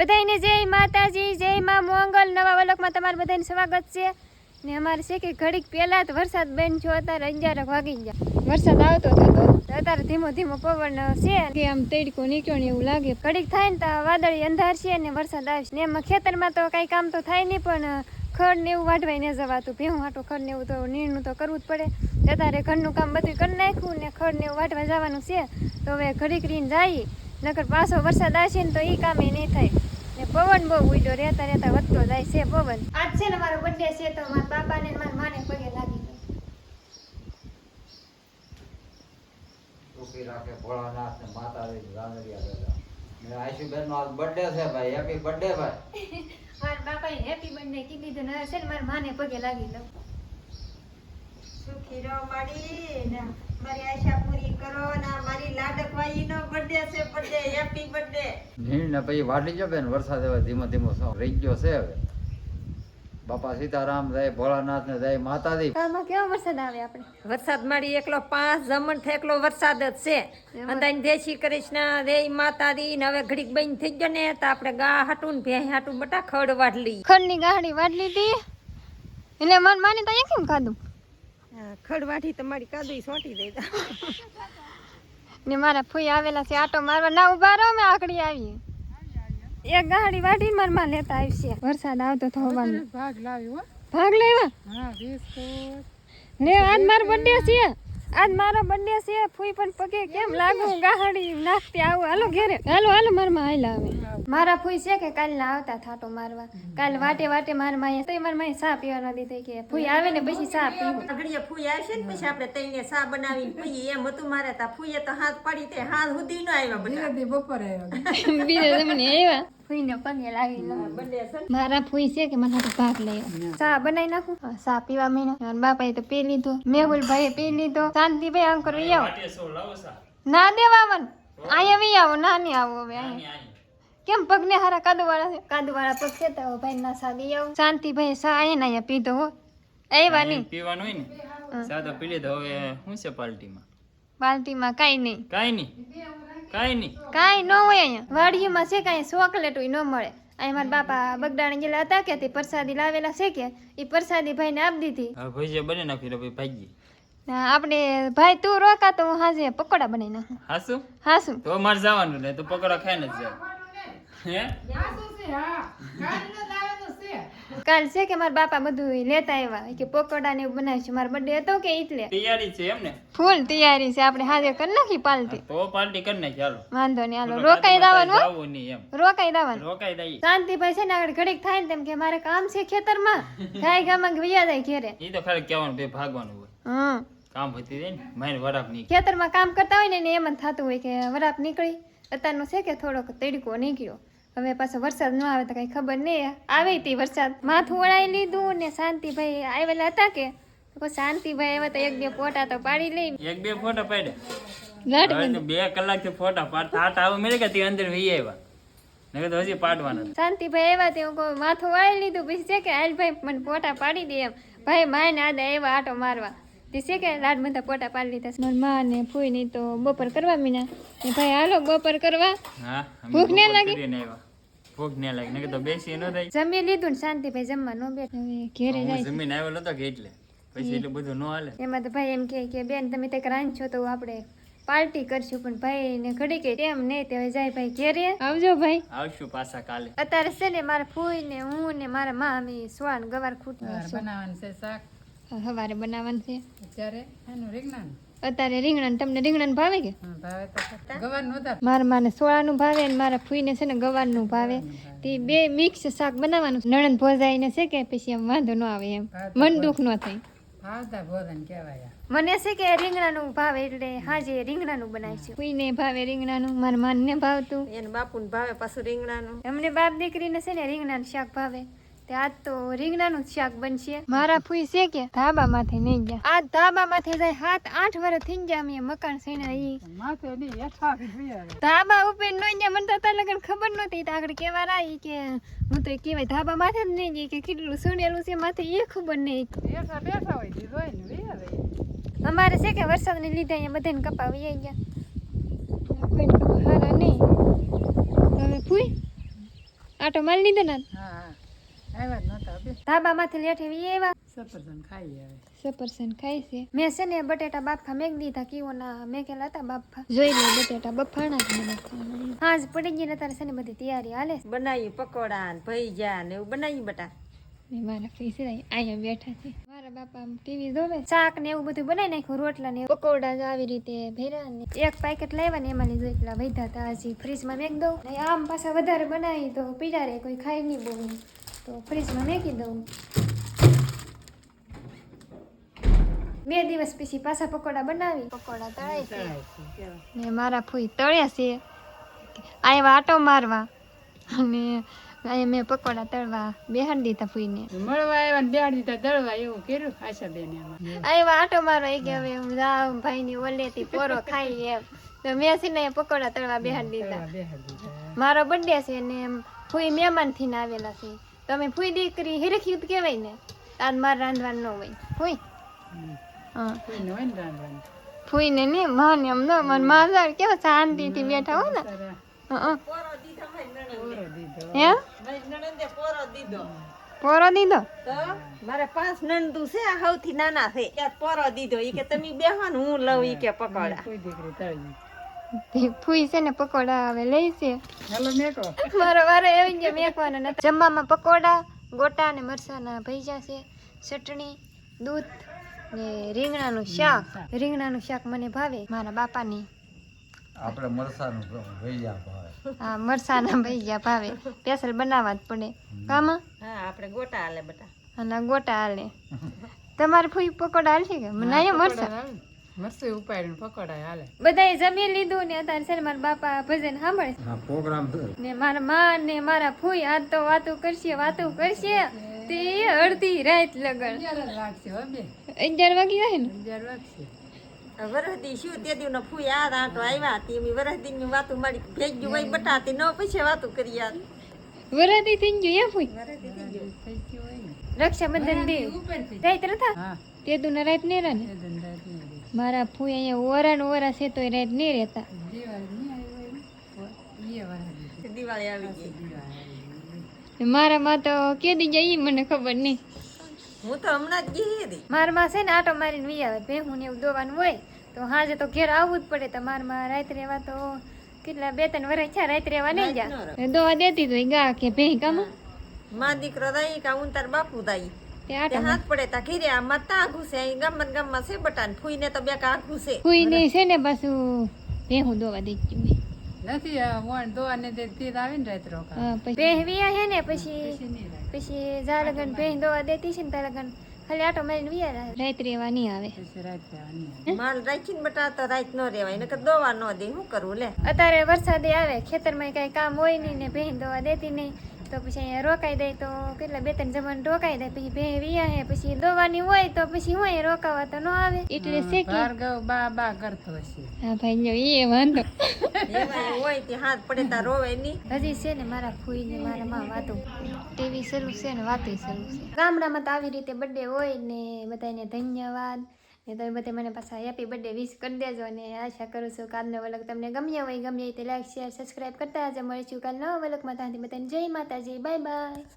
બધાને જય માતાજી, જય માં મોંગલ. નવા વલકમાં તમારું બધાને સ્વાગત છે. ને અમારે છે કે ઘડીક પહેલાં જ વરસાદ બેન છો, અત્યારે અંજારક વાગી ગયા. વરસાદ આવતો હતો અત્યારે ધીમો ધીમો પવન છે. કે આમ તડકો નીકળ્યો ને એવું લાગે. ઘડીક થાય ને તો વાદળી અંધાર છે ને વરસાદ આવશે. ને એમાં ખેતરમાં તો કાંઈ કામ તો થાય નહીં, પણ ખડ ને એવું વાઢવાય ન જવાતું. ભેહું હાટું ખડ ને એવું તો નીણનું તો કરવું જ પડે. અત્યારે ઘરનું કામ બધું કરી નાખ્યું ને ખડ ને એવું વાઢવા જવાનું છે. તો હવે ઘડીક રીને જાય. નકર પાછો વરસાદ આવશે ને તો એ કામે નહીં થાય. પવન બહુ ઉડ્યો રહેતા રહેતા વધતો જાય છે પવન. આજ છે ને મારો બર્થડે છે તો મારા બાપા ને મારા માને પગે લાગી ટોપી રાખે ભોળાનાથ ને માતા રાંદરિયા દાદા ને આશુબેન નો આજ બર્થડે છે ભાઈ હેપી બર્થડે ભાઈ. મારા બાપાએ હેપી બર્થડે કીધી દીધું ને છે ને મારા માને પગે લાગી દઉં સુખી રહો માડી ને મારી આશા પૂરી કરો ના મારી લાડકવાઈ નો બર્થડે છે બર્થડે હેપી બર્થડે નીણ ને પછી વાટી જો બેન વરસાદ હવે ધીમો ધીમો સો રહી ગયો છે હવે. બાપા સીતારામ જય ભોળાનાથ ને જય માતાજી. આમાં કેવો વરસાદ આવે આપણે? વરસાદ મારી એકલો પાંચ જમણ થેકલો વરસાદ જ છે. અંદાજ દેશી કૃષ્ણ રે માતાજી ને હવે ઘડીક બંધ થઈ ગયો ને તો આપણે ગા હાટું ને ભેં હાટું બટા ખડ વાટલી ખડની ગાહડી વાટલી હતી એટલે મન માની તો કેમ ખાધું? ખડ વાટી તમારી કાદુઈ સોટી દેતા ને મારા ફૂઈ આવેલા છે આટો મારવા. ના ઊભા રહો મેં આકડી આવી એક ગાડી વાટી મારમાં લેતા આવશે. વરસાદ આવતો થવાનો ભાગ લાવ્યો ભાગ લેવા હા ને આજ મારો બર્થડે છે. આજ મારો બર્થડે છે ફૂઈ પણ પગે કેમ લાગુ? ગાહડી નાખતી આવું. હાલો ઘેરે. હાલો હાલો મારા માં હાલ આવે. મારા ફૂઈ છે કે કાલ ના આવતા થાટો મારવા. કાલ વાટે વાટે માર માય તો માર માય સા પીવા ન દીધી કે ફૂઈ આવે ને પછી સા પીવું. ઘડીએ ફૂઈ આવશે ને પછી આપણે તઈને સા બનાવીને પીએ. એમ હતું મારે તા ફૂઈએ તો હાથ પડી તે. હાથ સુધી ન આવ્યા બધા. બપોરે આવ્યો. બીજા તમને આવ્યા. ફૂઈને પગે લાવી લો મારા ફૂઈ છે કે મને તો ભાગ લઈ ચા બનાવી નાખું? હા, ચા પીવા મીના. મારા બાપાએ તો પી લીધો. મેહુલ ભાઈ પી લીધો. શાંતિભાઈ અંકર ઈ આવો. ના દેવા મન અહીંયા વી આવો ના નહીં આવો હવે કેમ પગને હારા કાદુ વાળા છે? કાદુ વાળા પગ છે તો ભાઈ ના સા દઈ આવો. શાંતિભાઈ સા અહીંયા અહીંયા પીધો હો. આવ્યા નહીં. પીવાનું હોય ને? સાદો પી લીધો. હવે શું છે પાર્ટીમાં? બાલટીમાં કાંઈ નહીં. કાંઈ નહીં. કાંઈ નહીં. કાંઈ ન હોય અહીંયા. વાડીમાં છે કાંઈ ચોકલેટ ન મળે. અહીં મારા બાપા બગડાણ ગયેલા હતા કે તે પ્રસાદી લાવેલા છે કે એ પ્રસાદી ભાઈને આપી દીધી. હવે ભજીયા બની નાખી ભાઈ ભાજી આપણે ભાઈ તું રોકા તો હું હાજે પકોડા બનાવી નાખું. હાસુ? હાસુ. તો મારે જવાનું ને તું પકોડા ખાઈને જ જાય. હે? કાલ છે કે મારા બાપા બધું લેતા આવ્યા. કે પકોડા ને બનાવીશું. મારો બર્થડે હતો કે એટલે તૈયારી છે એમ ને? ફૂલ તૈયારી છે. આપણે હાજર કરી નાખી પાલટી. તો પાલટી કરી નાખી હાલો. વાંધો નહીં હાલો. રોકાઈ એમ. રોકાઈ જવાનું રોકાઈ દઈ. શાંતિભાઈ છે ને આગળ ઘડીક થાય ને તેમ કે મારે કામ છે ખેતરમાં. થાય ગામાં વૈયા જાય ઘેરે. એ તો ખાલી કહેવાનું બે ભાગવાનું હોય. હમ. કામ હતી ને માઇન વરાપ નહીં. ખેતરમાં કામ કરતા હોય ને એમ જ થતું હોય કે વરાપ નીકળી. અત્યારનું છે કે થોડોક તડકો નીકળ્યો. હવે પાછો વરસાદ ન આવે તો કઈ ખબર નહીં. આવે તે વરસાદ. માથું વળાઈ લીધું ને શાંતિભાઈ આવેલા હતા કે? શાંતિભાઈ આવ્યા તો એક બે પોટા તો પાડી લઈ. એક બે ફોટા પાડે બે કલાકથી ફોટા પાડતા. આટા આવું મળે કે તે અંદર વી આવ્યા. નકર તો હજી પાડવાના શાંતિભાઈ આવ્યા તે હું માથું વાળી લીધું. પછી છે કે હાલભાઈ મને પોટા પાડી દે એમ. ભાઈ માય ને આદા આવ્યા આટો મારવા. તે છે કે લાડ બધા પોટા પાડી લીધા મારી મા ને ફૂઈ ની તો બપોર કરવા મીના. ને ભાઈ હાલો બપોર કરવા. હા ભૂખ ને લાગી? ભૂખ ને લાગી. નકે તો બેસી ન થાય જમી લીધું ને શાંતિભાઈ જમવા ન બેઠ. હવે ઘેરે જાય. જમીન આવ્યો નતો કે એટલે. પછી એટલું બધું ન હાલે. એમાં તો ભાઈ એમ કહે કે બેન તમે તે રાંધ છો તો આપણે પાર્ટી કરશું. પણ ભાઈ ને ઘડી કે એમ નહીં તે જાય ભાઈ ઘેરે. આવજો ભાઈ. આવશું પાછા કાલે. અત્યારે છે ને મારા ફૂઈ ને હું ને મારા મા અમે સ્વાન ગવાર ખૂટ બનાવવાનું છે શાક. સવારે બનાવવાનું છે. અત્યારે એનું રીંગણાનું. અત્યારે રીંગણા તમને રીંગણા ભાવે કે? મારા માને સોળાનું ભાવે અને મારા ફૂઈને છે ને ગવારનું ભાવે. તે બે મિક્સ શાક બનાવવાનું નણંદ ભોજાઈને છે કે પછી એમ વાંધો ન આવે એમ. મન દુઃખ ન થાય. મને છે કે રીંગણાનું ભાવે એટલે હાજે રીંગણાનું બનાવીશું ફૂઈને ભાવે રીંગણાનું મારા માનને ભાવતું. એને બાપુને ભાવે પાછું રીંગણાનું. એમને બાપ દીકરીને છે ને રીંગણાનું શાક ભાવે. આજ તો રીંગણાનું શાક બનશે. મારા ફૂઈ છે કે ધાબા માથે નહીં ગયા. આ ધાબા માથે જાય સાત આઠ વર્ષ થઈ ગયા અમે મકાન સૈણા. ધાબા ઉપર નો ગયા મને તો તાર ખબર નહોતી. આગળ કેવા આવી કે હું તો કહેવાય ધાબા માથે જ નહીં જઈ કે કેટલું સુનેલું છે માથે એ ખબર નહીં બેઠા બેઠા હોય. અમારે છે કે વરસાદને લીધે અહીંયા બધાને કપા વહી ગયા. કોઈ હારા નહીં હવે ફૂઈ? આટો માલ લીધો ને આવ્યા જ નહોતા બે. ધાબામાંથી લેઠે વી એવા સફરજન ખાઈ આવે સપરસન ખાય છે. મેં છે ને બટેટા બાફા મેક દીધા કીઓના મેકેલા હતા બાફા. જોઈ લે બટેટા બફાણા જ મને ખાવાના. પડી ગઈ ને તારે છે ને બધી તૈયારી હાલે. બનાવી પકોડા ને ભજીયા ને એવું બનાવી બટા. મારા અહીંયા બેઠા છે. મારા બાપા ટીવી જોવે. શાક ને એવું બધું બનાવી નાખ્યું રોટલા ને પકોડા આવી રીતે ભેરા ને. એક પેકેટ લાવ્યા ને એમાં લીધું એટલા વધ્યા હતા હજી ફ્રીજમાં મેક દઉં. ને આમ પાછા વધારે બનાવી તો પીડા રે કોઈ ખાય નહીં બહુ. તો ફ્રીજમાં મેકી દઉં બે દિવસ પછી પાછા પકોડા બનાવી પકોડા તળાય છે ને મારા ફૂઈ તળ્યા છે આવ્યા આટો મારવા અને અહીંયા મેં પકોડા તળવા બેહાડી દીધા ફૂઈને મળવા આવ્યા ને બેહાડી દીધા તળવા એવું કર્યું આશા બેન આવ્યા આટો મારવા એ કે હવે હું જાઉં ભાઈની ઓલેથી પોરો ખાઈ એમ તો મેં છે ને પકોડા તળવા બેહાડી દીધા મારો બર્થડે છે ને એમ ફૂઈ મહેમાન થઈને આવેલા છે તમે ફૂઈ દીકરી હિરખ્યુત કહેવાય ને તાર મારે રાંધવાનું ન હોય. ફૂઈ. ફૂઈ હા ને ને માને એમ ન મને માધર કેવો શાંતિથી બેઠા હો ને. હં, હં. હે? પોરો દીધો. પોરો દીધો? તો? મારે પાંચ નંદુ છે આ સૌથી નાના છે. પોરો દીધો. ઈ કે તમે બેહો ને હું લઉં ઈ કે પકોડા. દીકરી ફૂઈ છે ને પકોડા હવે લઈ છે. મારો વારો એવી જ મેકવાનો નથી જમવામાં પકોડા ગોટા ને મરસાના ભૈજા છે ચટણી દૂધ ને રીંગણાનું શાક. રીંગણાનું શાક મને ભાવે. મારા બાપાની. આપણે મરસાનું ભૈયા ભાવે. હા મરસાના ભજીયા ભાવે. સ્પેશિયલ બનાવવા જ પડે. કામાં? હા આપણે ગોટા હાલે બટા અને ગોટા હાલે. તમારે ફૂઈ પકોડા હાલશે કે? મને અહીંયા મરસા મરસું ઉપાડીને પકોડા હાલે. બધાએ જમી લીધું ને અત્યારે છે મારા બાપા ભજન સાંભળે હા પ્રોગ્રામ ને મારા માં ને મારા ફૂઈ આજ તો વાતો કરશે વાતો કરશે. તે અડધી રાત લગન. અગિયાર હો બે. અગિયાર વાગી જાય ને? અગિયાર વાગશે. વરહદી શું તે દી નો ફૂઈ આ આંટો આવ્યા હતી. એમ વરહદી ની વાતું મારી ભેગ્યું હોય બટાતી ન પછી વાતું કરી યાર વરાતી થઈ ગયું એ ફૂઈ? વરહદી થઈ ગયું. થઈ ગયું હોય ને. રક્ષાબંધન દે ઉપરથી રાત હા. તે ને રાત રહે. મારા ફૂઈ અહીંયા ઓરા ને ઓરા છે તો રાત નહીં રહેતા. દિવાળી આવી ગઈ. મારા માં તો કેદી જાય ઈ મને ખબર નહીં. હું તો હમણાં જ ગઈ હતી. મારા માં છે ને આટો મારીને વી આવે ભેહું ને એવું દોવાનું હોય તો હાજે તો ઘેર આવવું જ પડે તો મારા માં રાત રહેવા તો કેટલા બે ત્રણ વર્ષ છે રાત રહેવા નહીં જા દોવા દેતી તો ગા કે ભેહ કામ. માં દીકરો કા હું તાર બાપુ આટો હાથ પડે તા ઘીરે આ માતા આઘું છે અહીં ગામમાં ને ગામમાં છે બટાન. ફૂઈને તો બે કા આઘું છે છે ને પાછું ભેહું દોવા દેતી હોય નથી વણ દોવા ને તે તીર આવીને રાત રોકા હા, પછી ભેહ વિયા હે ને પછી પછી નહીં રાખ પછી જા લગન ભેહ દોવા દેતી છે ને તા ખાલી આટો મારીને વિયા રાત નહીં આવે. પછી રાત જવાની માલ રાખીને બટા તો રાત ન રેવાય નકર દોવા ન દે. શું કરવું લે. અત્યારે વરસાદે આવે ખેતરમાં કઈ કામ હોય નહીં ને ભેહ દોવા દેતી નહીં. તો પછી અહીંયા રોકાઈ દે તો કેટલા બે ત્રણ જમાન રોકાઈ દે પછી ભેવી હે પછી દોવાની હોય તો પછી હું અહીંયા રોકાવા તો ન આવે. એટલે છે કે ભાર્ગવ બા બા કરતો હશે. હા ભાઈ જો એ વાંધો. એમાં હોય તે હાથ પડે તા રોવે ની હજી છે ને મારા ફૂઈ ને મારા માં વાતો. ટીવી શરૂ છે ને વાતો શરૂ છે. ગામડામાં તો આવી રીતે બર્થડે હોય ને બધાને ધન્યવાદ. ને તમે બધા મને પાછા હેપી બર્થડે વિશ કરી દેજો અને આશા કરું છું કાલનો વલક તમને ગમ્યો હોય ગમે તે લાઈક શેર સબસ્ક્રાઈબ કરતા આજે મળીશું કાલનો વલકમાં ત્યાંથી બધાને જય માતાજી. Bye bye